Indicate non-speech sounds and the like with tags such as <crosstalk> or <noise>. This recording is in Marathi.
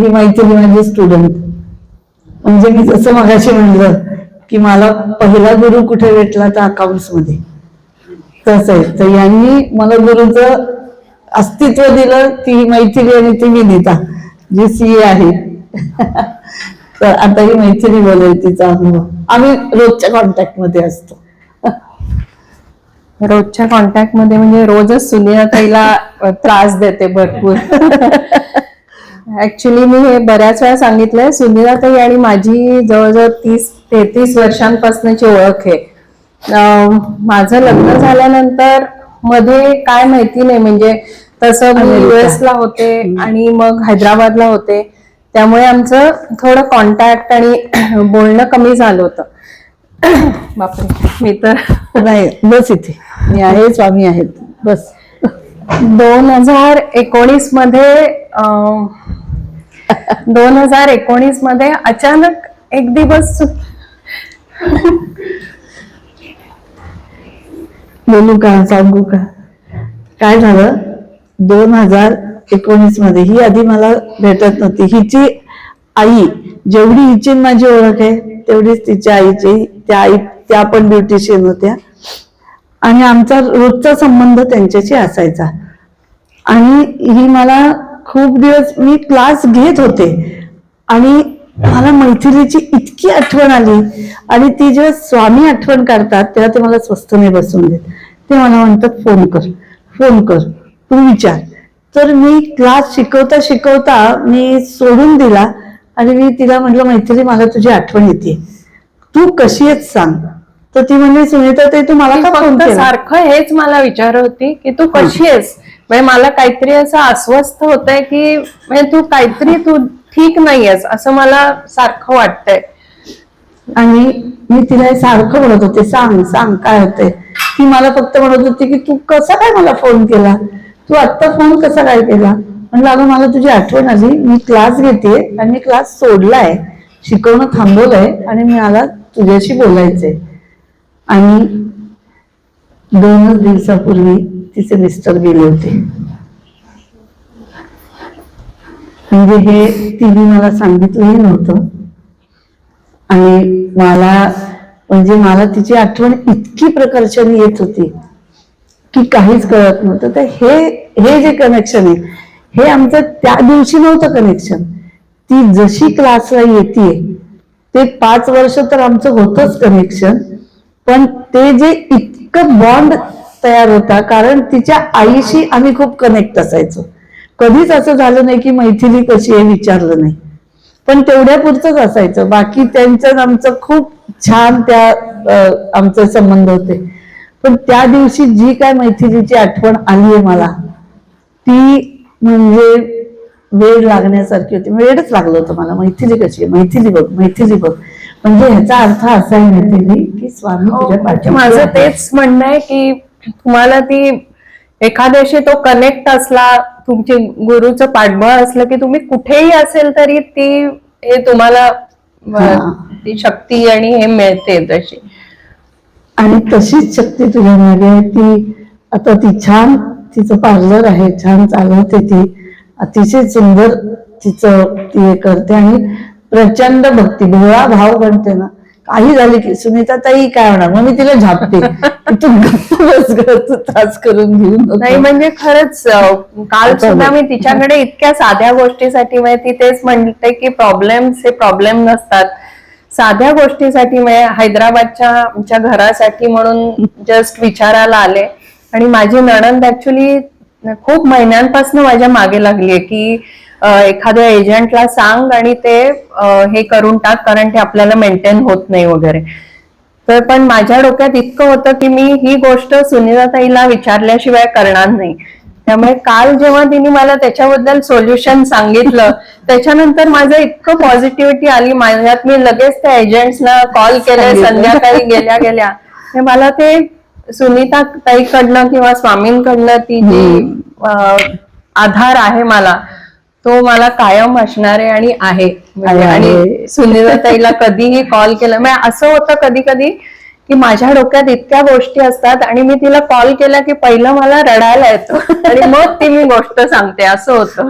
ही मैत्रिणी माझी स्टुडंट म्हणजे मी जसं मगाशी म्हणलं की मला पहिला गुरु कुठे भेटला तर अकाउंट्समध्ये. तसं आहे. तर यांनी मला गुरुचं अस्तित्व दिलं ती मैथिली आणि ती विनिता जी सी आहे. <laughs> तर आता ही मैथिली बोलेल तिचा अनुभव. आम्ही रोजच्या कॉन्टॅक्टमध्ये असतो. <laughs> रोजच्या कॉन्टॅक्टमध्ये म्हणजे रोजच सुनियाताईला अ, त्रास देते भरपूर. <laughs> ऍक्च्युली मी हे बऱ्याच वेळा सांगितलंय. सुनीताताई आणि माझी जवळजवळ तीस तेहतीस वर्षांपासूनची ओळख आहे. माझं लग्न झाल्यानंतरमध्ये काय माहिती नाही. म्हणजे तसं मी अमेरिका. US ला होते आणि मग हैदराबादला होते. त्यामुळे आमचं थोडं कॉन्टॅक्ट आणि <clears throat> बोलणं कमी झालं होतं. <clears throat> बापरे. मी तर <laughs> नाही बस इथे. मी आहे. स्वामी आहेत. बस. दोन हजार एकोणीसमध्ये दोन हजार एकोणीसमध्ये अचानक एक दिवस बोलू का सांगू का? काय झालं? दोन हजार एकोणीसमध्ये ही आधी मला भेटत नव्हती. हिची आई जेवढी हिची माझी ओळख आहे तेवढीच तिच्या आईची त्या आई त्या पण ब्युटिशियन होत्या. आणि आमचा रोजचा संबंध त्यांच्याशी असायचा. आणि ही मला खूप दिवस मी क्लास घेत होते. आणि मला मैथिलीची इतकी आठवण आली. आणि ती जेव्हा स्वामी आठवण काढतात तेव्हा ते मला स्वस्त नाही बसून देत ते मला म्हणतात फोन कर फोन कर तू विचार. तर मी क्लास शिकवता शिकवता मी सोडून दिला. आणि मी तिला म्हटलं मैथिली मला तुझी आठवण येते. तू कशी आहेस सांग. तर ती म्हणजे सुनीता ते तू मला का फोन सारखं हेच मला विचारत होती की तू कशी आहेस? म्हणजे मला काहीतरी असं अस्वस्थ होत आहे की म्हणजे तू काहीतरी तू ठीक नाहीयेस असं मला सारखं वाटतंय. आणि मी तिला सारखं म्हणत होते सांग सांग काय होतंय? ती मला फक्त म्हणत होती की तू कसा काय मला फोन केला? तू आत्ता फोन कसा काय केला? म्हणलं अगं मला तुझी आठवण आली. मी क्लास घेते आणि मी क्लास सोडलाय. शिकवणं थांबवलंय आणि मी मला तुझ्याशी बोलायचंय. आणि दोनच दिवसापूर्वी तिचे मिस्टर गेले होते. म्हणजे हे तिने मला सांगितलंही नव्हतं. आणि मला म्हणजे मला तिची आठवण इतकी प्रकर्षाने येत होती की काहीच कळत नव्हतं. तर हे हे जे कनेक्शन आहे हे आमचं त्या दिवशी नव्हतं कनेक्शन ती जशी क्लासला येते ते पाच वर्ष तर आमचं होतच कनेक्शन पण ते जे इतकं बॉन्ड तयार होता. कारण तिच्या आईशी आम्ही खूप कनेक्ट असायचो. कधीच असं झालं नाही की मैथिली कशी आहे विचारलं नाही. पण तेवढ्या पुरतच असायचं. बाकी त्यांचं आमचं खूप छान त्या आमचे संबंध होते. पण त्या दिवशी जी काय मैथिलीची आठवण आली आहे मला ती म्हणजे वेळ लागण्यासारखी होती. वेळच लागलं होतं मला. मैथिली कशी आहे? मैथिली बघ मैथिली बघ. म्हणजे ह्याचा अर्थ असा आहे मैथिली की स्वामी तुझ्या पाठीशी माझं. तेच म्हणणं आहे की तुम्हाला ती एखाद्याशी तो कनेक्ट असला तुमची गुरुचं पाठबळ असलं की तुम्ही कुठेही असेल तरी ती हे तुम्हाला. ती शक्ती आणि हे मिळते तशी. आणि तशीच शक्ती तुझ्या मागे आहे. ती आता ती छान तिचं पार्लर आहे छान चालवते ती. अतिशय सुंदर तिचं ती हे करते आणि प्रचंड भक्ती भोळा भाव बनते ना. काही झाली की सुनीता ताई काय होणार? मग मी तिला झापते. की <laughs> तू गप्प बस ग, तू त्रास करून घेऊ नको. नाही म्हणजे खरंच अ, काल सुद्धा मी तिच्याकडे इतक्या साध्या गोष्टीसाठी म्हणजे ती तेच म्हणते की प्रॉब्लेम्स हे प्रॉब्लेम नसतात. साध्या गोष्टीसाठी म्हणजे हैदराबादच्या आमच्या घरासाठी म्हणून जस्ट विचारायला आले. आणि माझी नणंद ऍक्च्युली खूप महिन्यांपासून माझ्या मागे लागली आहे की एखाद्या एजंटला सांग आणि ते हे करून टाक कारण ते आपल्याला मेंटेन होत नाही वगैरे. तर पण माझ्या डोक्यात इतकं होतं की मी ही गोष्ट सुनीताताईला विचारल्याशिवाय करणार नाही. त्यामुळे काल जेव्हा तिने मला त्याच्याबद्दल सोल्युशन सांगितलं <laughs> त्याच्यानंतर माझं इतकं पॉझिटिव्हिटी आली. माझ्यात मी लगेच त्या एजंट्सना कॉल केले. संध्याकाळी गेल्या गेल्या. मला ते सुनीता ताईकडनं किंवा स्वामींकडनं ती जी आधार आहे मला तो मला कायम असणार आहे आणि आहे. म्हणजे आणि आहे. सुनीता ताईला कधीही कॉल केला म्हणजे असं होतं कधी कधी की माझ्या डोक्यात इतक्या गोष्टी असतात आणि मी तिला कॉल केला की पहिलं मला रडायला येतो. आणि मग ती मी गोष्ट सांगते असं होतं.